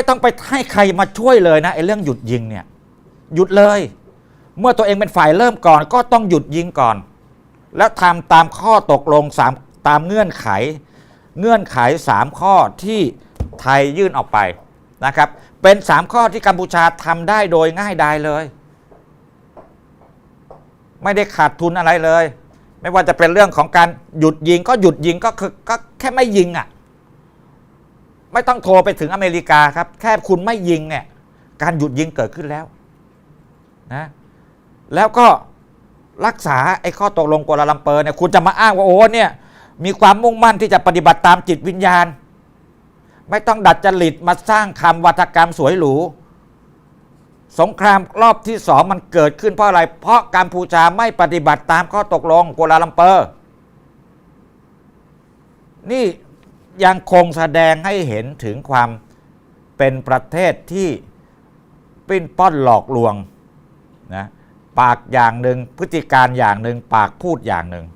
ไม่ต้องไปให้ใครมาช่วยเลยนะไอ้เรื่องหยุดยิงเนี่ยหยุดเลย เมื่อตัวเองเป็นฝ่ายเริ่มก่อน ก็ต้องหยุดยิงก่อน แล้วทำตามข้อตกลงสามตามเงื่อนไข เงื่อนไขสามข้อที่ไทยยื่นออกไปนะครับ เป็นสามข้อที่กัมพูชาทำได้โดยง่ายดายเลย ไม่ได้ขาดทุนอะไรเลย ไม่ว่าจะเป็นเรื่องของการหยุดยิง ก็หยุดยิงก็คือก็แค่ไม่ยิงอะ ไม่ต้องโทรไปถึงอเมริกาครับ แค่คุณไม่ยิงเนี่ย การหยุดยิงเกิดขึ้นแล้วนะแล้วก็รักษาไอ้ข้อตกลงกัวลาลัมเปอร์เนี่ยคุณจะมาอ้างว่าโอ้เนี่ย มีความมุ่งมั่นที่จะปฏิบัติตามจิตวิญญาณ ไม่ต้องดัดจริตมาสร้างคำวัฒกรรมสวยหรูสงครามรอบที่สองมันเกิดขึ้นเพราะอะไร เพราะกัมพูชาไม่ปฏิบัติตามข้อตกลงกัวลาลัมเปอร์ นี่ ยังคงแสดงให้เห็นถึงความเป็นประเทศที่ปิ้นป้อนหลอกลวงนะปากอย่างหนึ่งพฤติการอย่างหนึ่งปากพูดอย่างหนึ่ง